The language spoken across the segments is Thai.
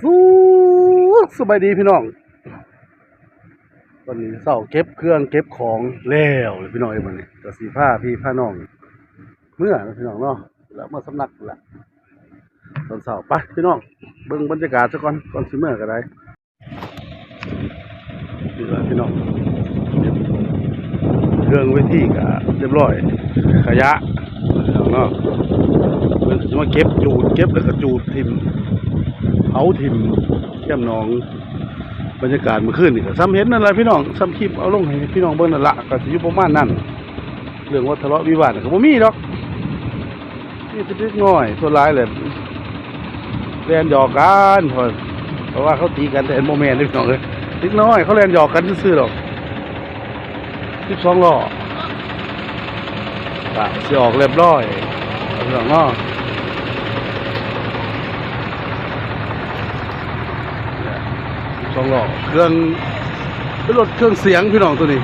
สู้สบายดีพี่น้องตอนนี้เศร้าเก็บเครื่องเก็บของแล้วเลยพี่น้องไอ้บันนี้ก็สีผ้าพี่ผ้าน้อง เมื่อนะพี่น้องเนาะแล้วเมื่อสำนักละตอนเสาไปพี่น้องเบิ่งบรรยากาศซะก่อนก่อนสิเมื่อก็ได้นี่ละพี่น้องเครื่องไว้ที่ก็เรียบร้อย ขยะพี่น้องเนาะ เพิ่นก็สิมาเก็บจูดเก็บแล้วก็จูดทิมเผาทิมแก้มหนอง บรรยากาศเมื่อคืนนี่ก็ซ้ำเห็นนั่นแหละพี่น้องซ้ำคลิปเอาลงให้พี่น้องเบิ่งนั่นละก็สิอยู่ประมาณนั้นเรื่องว่าทะเลาะวิวาทก็บ่มีดอกนี่จะเล็กน้อยส่วนหลายเลยเล่นหยอกกันเพราะเพราะว่าเขาตีกันแต่โมเมนต์นี่พี่น้องเลยเล็กน้อย เขาเล่นหยอกกันซื่อๆดอก12ล้อก็สิออกเรียบร้อยพี่น้องเนาะ สองล้อเครื่องเป็นรถเครื่องเสียงพี่น้องตัวนี้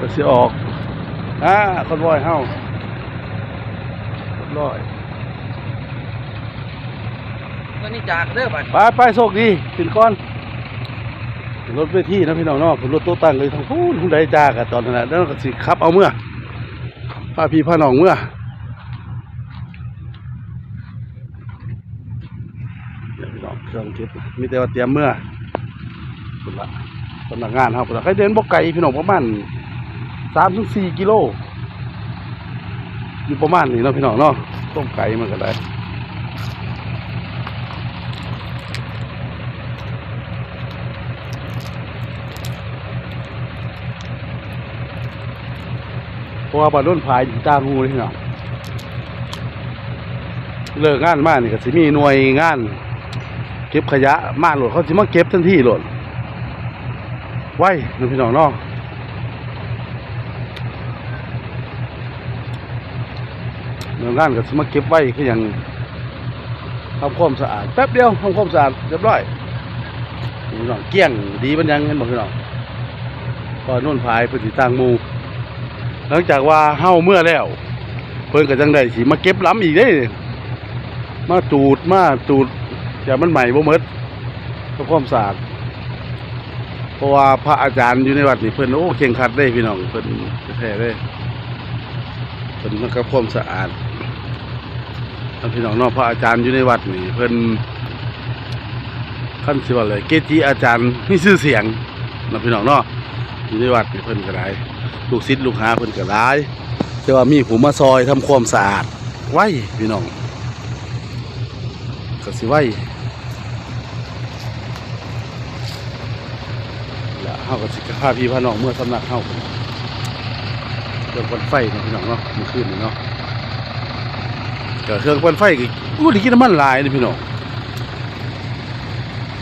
ก็สิออกอ่าคอนวอยเฮาเรียบร้อยตัวนี้จากเด้อบัดไปไปโชคดีขึ้นก้อนขึ้นรถเวทีนะพี่น้องเนาะขึ้นรถโต๊ะตั้งเลยทั้งพูนหุ่นใดจากอะตอนนั้นนะแล้วก็สิขับเอาเมื่อพาพี่พาน้องเมื่อเดี๋ยวพี่น้องเค รื่องเก็บมีแต่ว่าเตรียมเมื่อคุณละสำนักงานครับใครเดินบกไก่พี่น้องประมาณสามถึงสี่กิโลอยู่ประมาณนี้เนาะพี่น้องเนาะต้มไก่มันก็ได้เพราะว่าบ้านโน้นพายอยู่ตางูเลยเนาะเลิกงานมากนี่ก็สิมีหน่วยงาน เก็บขยะมาโหลดเขาสิมาเก็บทันทีโหลดไว้น้องพี่น้องเนาะหน่วยงานก็สิมาเก็บไว้คืออย่างทำความสะอาดแป๊บเดียวทำความสะอาดเรียบร้อยพี่น้องเกลี้ยงดีบันยังเห็นบอกพี่น้องพอโน่นพายเพื้นที่ต่างมู หลังจากว่าเฮาเมื่อแล้ว เพิ่นก็จังได้สิมาเก็บล้ำอีกเด้มาจูดมาจูด อย่ามันใหม่บ่หมดก็ความสะอาดเพราะว่าพระอาจารย์อยู่ในวัดนี่เพิ่นโอ้เข่งขัดเด้พี่น้องเพิ่นแท้ๆเด้เพิ่นมันก็ความสะอาดท่านพี่น้องนาะพระอาจารย์อยู่ในวัดนี่เพิ่นขั้นสิว่าเลยเกจิอาจารย์มีชื่อเสียงนะพี่น้องนาะอยู่ในวัดนี่เพิ่นก็ได้ลูกศิษย์ลูกหาเพิ่นก็หลายแต่ว่ามีผู้มาซอยทำความสะอาดไว้พี่น้องก็สิไว้แล้ว เฮาก็สิพาพี่พาน้องเมื่อสำนักเฮาเครื่องปันไฟเนะพี่น้องเนาะมื่อคืนเนาะก็เครื่องปันไฟก็อู้ได้กินน้ำมันหลายเลยพี่น้อง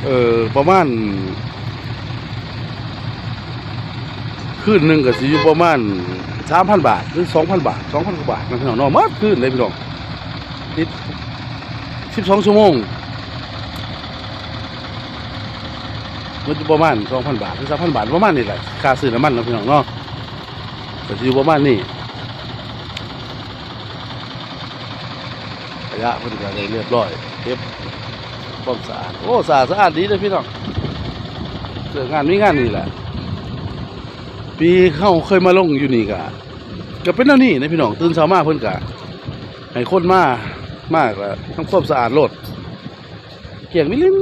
เออประมาณคืนหนึ่งก็สิอยู่ประมาณสามพันบาทหรือสองพันบาทสองพันกว่าบาทนะพี่น้องเนาะมาคืนเลยพี่น้องติดสิบสองชั่วโมง มันจะประมาณสองพันบาทหรือสามพันบาทประมาณนี้แหละค่าซื้อน้ำมันเนาะพี่น้องเนาะก็สิอยู่ประมาณนี้ระยะพิ่นก็ได้เรียบร้อยเก็บความสะอาดโอ้สะอาดสะอาดดีเลยพี่น้องเกิดงานมีงานนี่แหละ ปีเข้าเคยมาลงอยู่นี่กะก็เป็นแนวนี้นะพี่น้องตื่นเช้ามาเพิ่นกะให้คนมามากละทำความสะอาดรถเกี่ยงมิลิม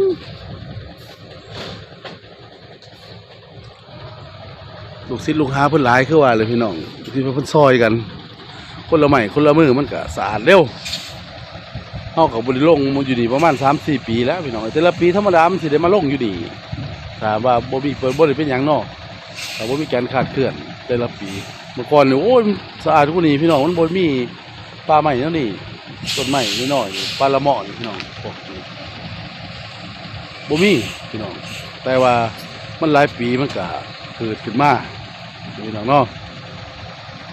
ลูกศิษย์ลูกหาเพิ่นหลายคือว่าเลยพี่น้องที่เพิ่นซอยกัน คนละไม้คนละมือมันก็สะอาดเร็วเฮากับบริลงมาอยู่นี่ประมาณ3-4ปีแล้วพี่น้องแต่ละปีธรรมดามันสิได้มาลงอยู่นี่ถามว่าบ่มีเปิดบ่ได้เป็นหยังนาะแต่ว่มีการขาดเคลื่อนแต่ละปีเมื่อก่อนเนี่ยโอ้ยสะอาดทุกนี้พี่น้องมันบนมีปลาใหม่นั่นนี่ต้นใหม่นิดหน่อยปลาละเมาะนี่พี่น้องพวกนี้บ่มีพี่น้องแต่ว่ามันหลายปีมันก็ เกิดขึ้นมาพี่น้องเนาะ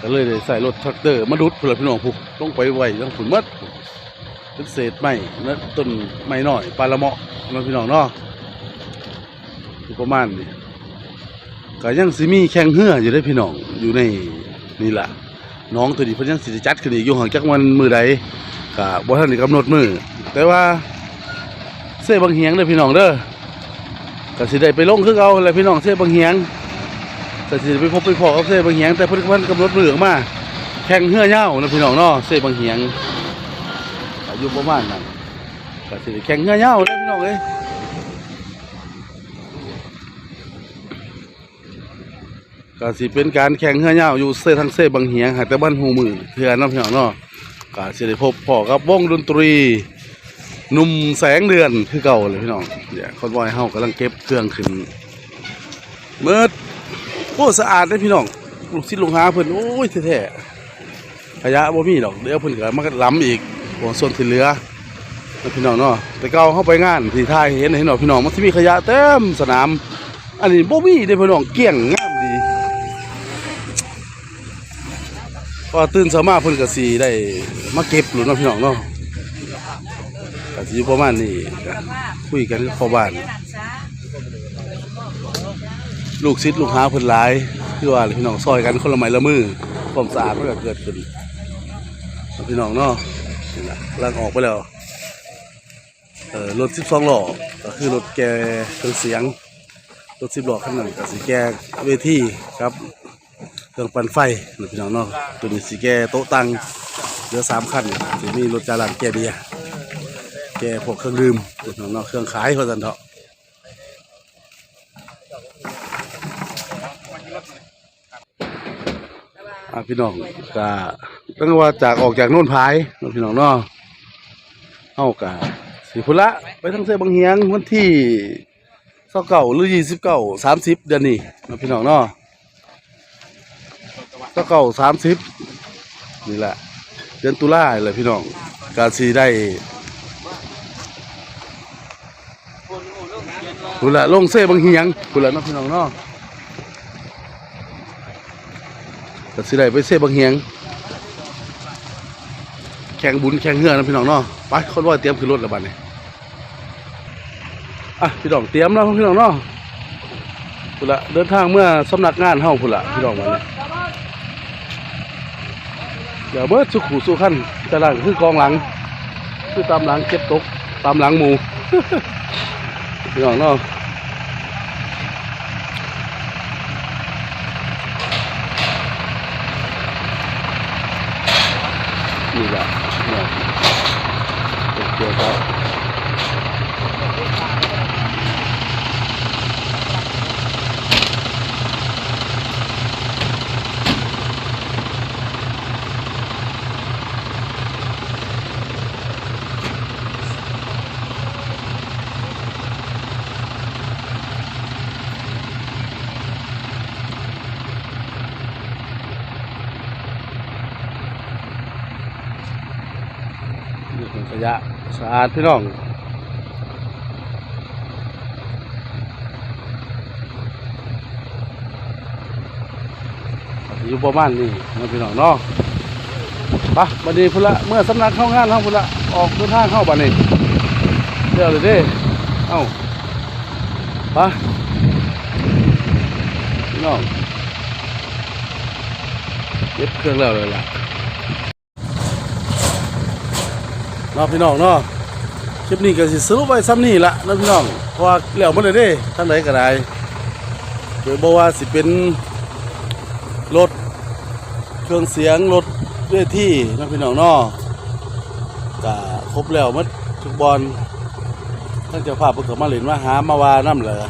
ก็เลยได้ใส่รถแทรกเตอร์มาดุดเพื่อพี่น้องผูกต้องไปไว้ต้องฝุ่นมัดเป็นเศษไม้และต้นไม้น้อยปลาละเมาะเนาพี่น้องเนาะอยู่ประมาณนี้ก็ยังสิมีแข่งเหืออยู่ได้พี่น้องอยู่ในนี่แหละน้องตัวนี้เพิ่นยังสิจัดขึ้นอีกอยู่ห่างจากวันมือใดก็บ่ทันได้กำหนดมือแต่ว่าซ่บางเฮียงเด้อพี่น้องเด้อก็สิได้ไปลงคือเอาแหละพี่น้องเซ่บางเฮียง ก็สิไปพบไปพอกับเซ่บางเฮียงแต่เพิ่นเพิ่นกำหนดเรื่องมาแข่งเหื่อเหย้านะพี่น้องเนาะเซ่บางเฮียงอายุประมาณนั้นก็สิแข่งเหื่อเหย้าเด้อพี่น้องเอ้ยก็สิเป็นการแข่งเหื่อเหย้าอยู่เซ่ทั้งเซ่บางเฮียงหากแต่บ้านหูมือเทื่อเนาะพี่น้องเนาะก็สิได้พบพ่อกับวงดนตรีหนุ่มแสงเดือนคือเก่าเลยพี่น้องเดี๋ยวคนวอยเฮากำลังเก็บเครื่องขึ้นเมื่อ อ้สะอาดเลยพี่น้องลูกศิษย์ลูกหาเพิ่นโอ้ยแท้ๆขยะบ่มีดอกเดี๋ยวเพิ่นก็มาล้ำอีกหัวส่วนที่เหลือนะพี่น้องเนาะแต่เก่าเฮาไปงานที่ท่ายเห็นเห็นเนาะพี่น้องมันสิมีขยะเต็มสนาม อันนี้บ่มีเด้พี่น้องเกลี้ยงงามดีพอตื่นเช้ามาเพิ่นก็สิได้มาเก็บหลุนเนาะพี่น้องเนาะก็สิอยู่ประมาณนี้คุยกันกับพ่อบ้าน ลูกศิษย์ลูกหาเพิ่นหลายคือว่าพี่น้องซอยกันคนละไม้ละมือความสะอาดมันก็เกิดขึ้นพี่น้องเนาะนี่ละกำลังออกไปแล้วเออรถ12ล้อก็คือรถแกเครื่องเสียงรถ10ล้อคันนั้นก็สิแกเวทีครับเครื่องปั่นไฟนะพี่น้องเนาะตัวนี้สิแกโต๊ะตังเหลือสามคันสิมีรถจารันแกเบียร์แกพวกเครื่องดื่มพี่น้องเนาะเครื่องขายเขาสันเถาะอะ พี่น้องก็ตั้งว่าจากออกจากโน่นพายพี่น้องเนาะเฮากะสิพุละไปทั้งเส้บางเฮียงวันที่เเก่าหรือยี่สิบเก้าสามสิบเดือนนี้นะพี่น้องเนาะเเก่าสามสิบนี่แหละ เดือนตุลาเลยพี่น้องการสีได้คุละลงเซ่บางเฮียงคุละเน้องพี่น้องเนาะ ก็สิได้ไปเซบางเฮียง แข่งบุญแข่งเฮือนะพี่น้องเนาะไปคนว่าเตรียมขึ้นรถแล้วบัดนี้อะพี่น้องเตรียมแล้วพี่น้องเนาะคุละเดินทางเมื่อสำนักงานเฮาคุละพี่น้องวันนี้เดี๋ยวเบิดสุขูสุขันแต่ละคือกองหลัง คือตามหลังเก็บตกตามหลังหมูพี่น้องเนาะนี่แหละพี่น้องเกี่ยวกับ นี่เป็นขยะสะอาดพี่น้องอยู่ประมาณนี้นะพี่น้องเนาะไปบัดนี้พุ่นละเมื่อสำนักเข้างานเข้าพุ่นละออกเดินทางเข้าบัดนี้เดี๋ยวเลยเด้เอ้าไปพี่น้องเก็บเครื่องแล้วเลยล่ะ เนาะพี่น้องเนาะคลิปนี้ก็สิสรุปไว้ซ้ำนี่ละนาะพี่น้องเพราะว่าแล้วมันเลยเด้ทั้งไหนก็ได้โดยบอกว่าสิเป็นรถเครื่องเสียงรถเวยทีเนาะพี่น้องเนาะก็ครบแล้วมัดทุกบอลทั้งเจ้าภาพเพิ่นก็มาเล่นมาหามาวาน้ำเหลอ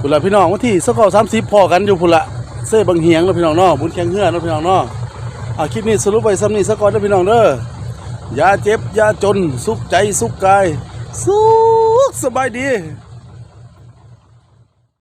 พุ่นละพี่น้องวันที่สกอสามสิบพอกันอยู่พุ่นละเซ่บางเฮียงนาะพี่น้องเนาะบุญแข่งเฮือนาะพี่น้องเนาะอะคลิปนี้สรุปไว้ซ้ำนี่สกอนเนาะพี่น้องเด้อ ย่าเจ็บอย่าจน สุขใจสุขกาย สุขสบายดี